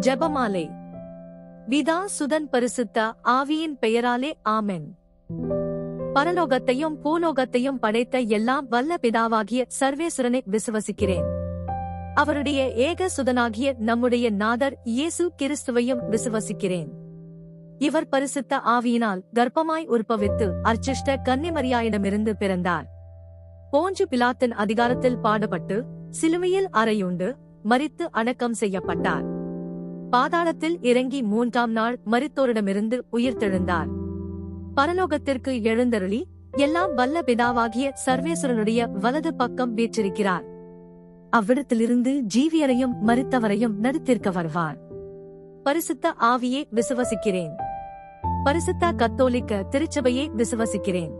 ஜபமாலை. விதா சுதன் பரிசுத்த ஆவியின் பெயராலே ஆமென். பரலோகத்தையும் பூலோகத்தையும் படைத்த எல்லாம் வல்ல பிதாவாகிய சர்வேஸ்வரனை விசுவசிக்கிறேன். அவருடைய ஏக சுதனாகிய நம்முடைய நாதர் இயேசு கிறிஸ்துவையும் விசுவசிக்கிறேன். இவர் பரிசுத்த ஆவியினால் கர்ப்பமாய் உற்பவித்து அர்ச்சிஷ்ட கன்னிமரியாயிடமிருந்து பிறந்தார். போஞ்சு பிலாத்தின் அதிகாரத்தில் பாடுபட்டு சிலுவையில் அறையுண்டு மரித்து அடக்கம் செய்யப்பட்டார். பாதாளத்தில் இறங்கி மூன்றாம் நாள் மரித்தோரிடமிருந்து உயிர்த்தெழுந்தார் பரலோகத்திற்கு எழுந்தருளி எல்லாம் வல்ல பிதாவாகிய சர்வேஸ்வரனுடைய வலது பக்கம் வீற்றிருக்கிறார். அவ்விடத்திலிருந்து ஜீவியரையும் மரித்தவரையும் நடித்திருக்க வருவார். பரிசுத்த ஆவியே விசுவசிக்கிறேன். பரிசுத்த கத்தோலிக்க திருச்சபையே விசுவசிக்கிறேன்.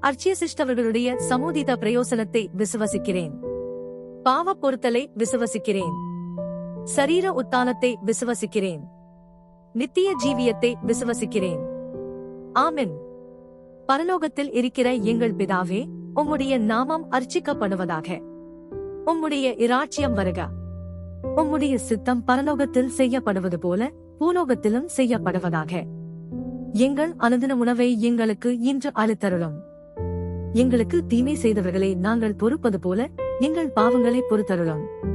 அர்ச்சிய சிஷ்டவர்களுடைய சமூதித பிரயோசனத்தை விசுவசிக்கிறேன். பாவ பொருத்தலை விசுவசிக்கிறேன். சரீர உத்தானத்தை விசுவசிக்கிறேன். நித்திய ஜீவியத்தை விசுவசிக்கிறேன். ஆமென். பரலோகத்தில் இருக்கிற எங்கள் பிதாவே உம்முடைய நாமம் அர்ச்சிக்கப்படுவதாக. உம்முடைய இராட்சியம் வருக. உம்முடைய சித்தம் பரலோகத்தில் செய்யப்படுவது போல பூலோகத்திலும் செய்யப்படுவதாக. எங்கள் அனுதின உணவை எங்களுக்கு இன்று அழுத்தருளும் எங்களுக்கு தீமை செய்தவர்களை நாங்கள் பொறுப்பது போல எங்கள் பாவங்களை பொறுத்தருளும்.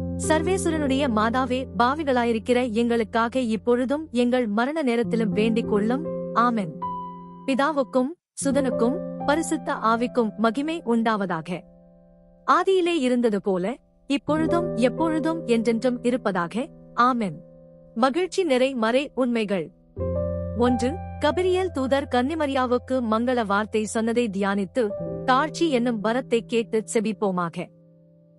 சர்வேசுரனுடைய மாதாவே பாவிகளாயிருக்கிற எங்களுக்காக இப்பொழுதும் எங்கள் மரண நேரத்திலும் வேண்டிக் கொள்ளும். ஆமென். பிதாவுக்கும் சுதனுக்கும் பரிசுத்த ஆவிக்கும் மகிமை உண்டாவதாக. ஆதியிலே இருந்தது போல இப்பொழுதும் எப்பொழுதும் என்றென்றும் இருப்பதாக. ஆமென். மகிழ்ச்சி நிறை மறை உண்மைகள். ஒன்று கபிரியல் தூதர் கன்னிமரியாவுக்கு மங்கள வார்த்தை சொன்னதை தியானித்து தாழ்ச்சி என்னும் வரத்தை கேட்டு செபிப்போமாக.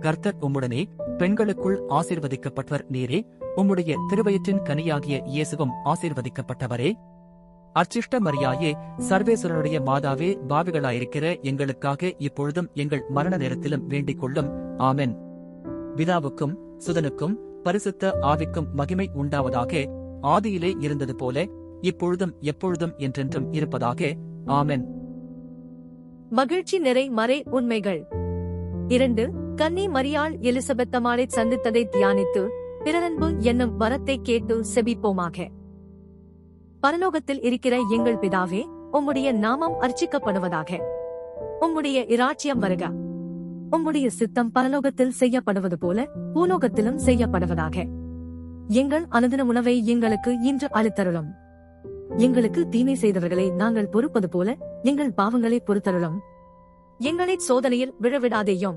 கர்த்தர் உம்முடனே பெண்களுக்குள் ஆசீர்வதிக்கப்பட்டவர் நீரே உம்முடைய திருவயிற்றின் கனியாகிய இயேசுவும் ஆசீர்வதிக்கப்பட்டவரே. அர்ச்சிஷ்ட மரியாயே சர்வேஸ்வரனுடைய மாதாவே பாவிகளாயிருக்கிற எங்களுக்காக இப்பொழுதும் எங்கள் மரண நேரத்திலும் வேண்டிக் கொள்ளும். ஆமென். பிதாவுக்கும் சுதனுக்கும் பரிசுத்த ஆவிக்கும் மகிமை உண்டாவதாக ஆதியிலே இருந்தது போல இப்பொழுதும் எப்பொழுதும் என்றென்றும் இருப்பதாக. ஆமென். மகிழ்ச்சி நிறை மறை உண்மைகள். இரண்டு கன்னி மரியாள் எலிசபெத்தமாளை சந்தித்ததை தியானித்து பிறரன்பு என்னும் வரத்தை கேட்டு செபிப்போமாக. பரலோகத்தில் இருக்கிற எங்கள் பிதாவே உம்முடைய நாமம் அர்ச்சிக்கப்படுவதாக. உம்முடைய இராச்சியம் வருக. உம்முடைய சித்தம் பரலோகத்தில் செய்யப்படுவது போல பூலோகத்திலும் செய்யப்படுவதாக. எங்கள் அனுதின உணவை எங்களுக்கு இன்று அளித்தருளும். எங்களுக்கு தீமை செய்தவர்களை நாங்கள் பொறுப்பது போல எங்கள் பாவங்களை பொறுத்தருளும். எங்களை சோதனையில் விழவிடாதேயும்.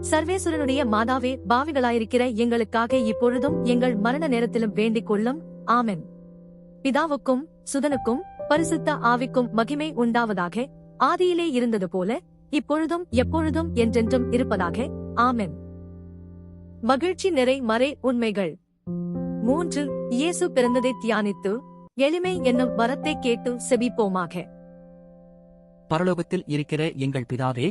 சர்வேஸ்வரனுடைய மாதாவே பாவிகளாயிருக்கிற எங்களுக்காக இப்பொழுதும் எங்கள் மரண நேரத்திலும் வேண்டிக் கொள்ளும். ஆமென். பிதாவுக்கும் சுதனுக்கும் பரிசுத்த ஆவிக்கும் மகிமை உண்டாவதாக ஆதியிலே இருந்தது போல இப்பொழுதும் எப்பொழுதும் என்றென்றும் இருப்பதாக. ஆமென். மகிழ்ச்சி நிறை மறை உண்மைகள். மூன்று இயேசு பிறந்ததை தியானித்து எளிமை என்னும் வரத்தை கேட்டு செபிப்போமாக. பரலோகத்தில் இருக்கிற எங்கள் பிதாவே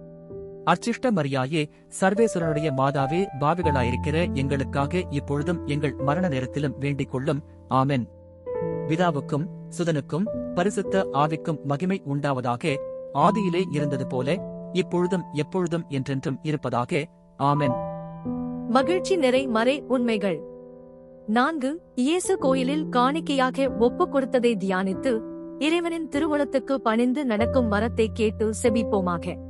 அர்ச்சிஷ்ட மரியாயே சர்வேஸ்வரனுடைய மாதாவே பாவிகளாயிருக்கிற எங்களுக்காக இப்பொழுதும் எங்கள் மரண நேரத்திலும் வேண்டிக் கொள்ளும். ஆமென். பிதாவுக்கும் சுதனுக்கும் பரிசுத்த ஆவிக்கும் மகிமை உண்டாவதாக ஆதியிலே இருந்தது போல இப்பொழுதும் எப்பொழுதும் என்றென்றும் இருப்பதாக. ஆமென். மகிழ்ச்சி நிறை மறை உண்மைகள். நான்கு இயேசு கோயிலில் காணிக்கையாக ஒப்புக் கொடுத்ததை தியானித்து இறைவனின் திருவுளத்துக்கு பணிந்து நடக்கும் மரத்தை கேட்டு செபிப்போமாக.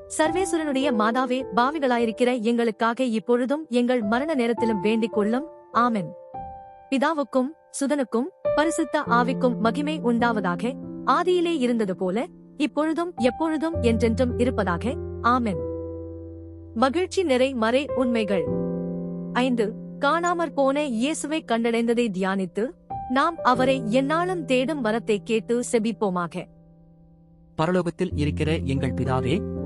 சர்வேசுரனுடைய மாதாவே பாவிகளாயிருக்கிற எங்களுக்காக இப்பொழுதும் எங்கள் மரண நேரத்திலும் வேண்டிக் கொள்ளும். ஆமென். பிதாவுக்கும் சுதனுக்கும் பரிசுத்த ஆவிக்கும் மகிமை உண்டாவதாக ஆதியிலே இருந்தது போல இப்பொழுதும் எப்பொழுதும் என்றென்றும் இருப்பதாக. ஆமென். மகிழ்ச்சி நிறை மறை உண்மைகள். ஐந்து காணாமற் போன இயேசுவை கண்டடைந்ததை தியானித்து நாம் அவரை எந்நாளும் தேடும் வரத்தை கேட்டு செபிப்போமாக. பரலோகத்தில் இருக்கிற எங்கள் பிதாவே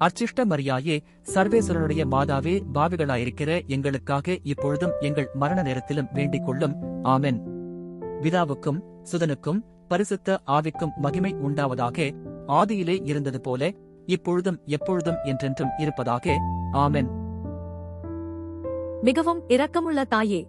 அச்சிஷ்ட மரியாயே சர்வேஸ்வரனுடைய மாதாவே பாவிகளாயிருக்கிற எங்களுக்காக இப்பொழுதும் எங்கள் மரண நேரத்திலும் வேண்டிக் கொள்ளும் ஆமென். விதாவுக்கும் சுதனுக்கும் பரிசுத்த ஆவிக்கும் மகிமை உண்டாவதாக ஆதியிலே இருந்தது போல இப்பொழுதும் எப்பொழுதும் என்றென்றும் இருப்பதாக. ஆமென். மிகவும் இரக்கமுள்ள தாயே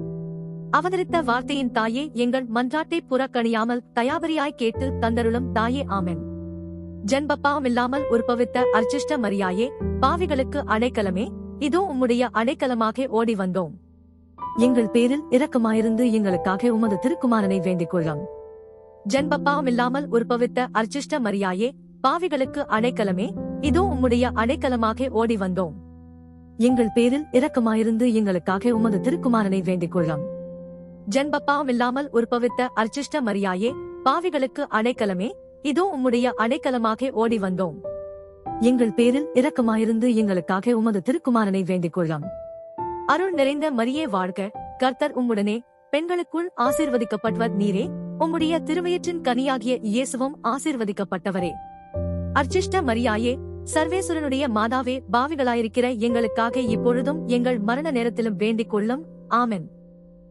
அவதரித்த வார்த்தையின் தாயே எங்கள் மன்றாட்டை புறக்கணியாமல் தயாபரியாய் கேட்டு தந்தருளும் தாயே ஆமென். ஜென்பப்பாமில்லாமல் உற்பவித்த அர்ச்சிஷ்ட மரியாயே பாவிகளுக்கு அடைக்கலமே இதோ உம்முடைய அடைக்கலமாக ஓடி வந்தோம். எங்கள் பேரில் இரக்கமாயிருந்து எங்களுக்காக உமது திருக்குமாரனை வேண்டிக் கொள்ளும். ஜென்பப்பாவமில்லாமல் உற்பவித்த அர்ச்சிஷ்ட மரியாயே பாவிகளுக்கு அடைக்கலமே இதோ உம்முடைய அடைக்கலமாக ஓடி வந்தோம். எங்கள் பேரில் இரக்கமாயிருந்து எங்களுக்காக உமது திருக்குமாரனை வேண்டிக் கொள்ளும். ஜென்பப்பாவில்லாமல் உற்பவித்த அர்ச்சிஷ்ட மரியாயே பாவிகளுக்கு அடைக்கலமே இதோ உம்முடைய அடைக்கலமாக ஓடி வந்தோம். எங்கள் பேரில் இரக்கமாயிருந்து எங்களுக்காக உமது திருக்குமாரனை வேண்டிக் கொள்ளும். அருள் நிறைந்த மரியே வாழ்க கர்த்தர் உம்முடனே பெண்களுக்குள் ஆசீர்வதிக்கப்பட்டவர் நீரே உம்முடைய திருவயிற்றின் கனியாகிய இயேசுவும் ஆசீர்வதிக்கப்பட்டவரே. அர்ச்சிஷ்ட மரியாயே சர்வேசுரனுடைய மாதாவே பாவிகளாயிருக்கிற எங்களுக்காக இப்பொழுதும் எங்கள் மரண நேரத்திலும் வேண்டிக் கொள்ளும். ஆமென்.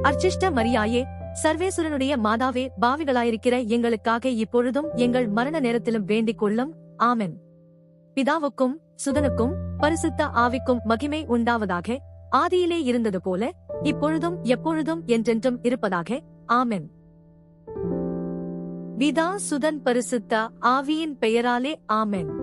அர்ச்சிஷ்ட மரியாயே சர்வேசுரனுடைய மாதாவே பாவிகளாயிருக்கிற எங்களுக்காக இப்பொழுதும் எங்கள் மரண நேரத்திலும் வேண்டிக் கொள்ளும். ஆமென். பிதாவுக்கும் சுதனுக்கும் பரிசுத்த ஆவிக்கும் மகிமை உண்டாவதாக ஆதியிலே இருந்தது போல இப்பொழுதும் எப்பொழுதும் என்றென்றும் இருப்பதாக. ஆமென். பிதா சுதன் பரிசுத்த ஆவியின் பெயராலே ஆமென்.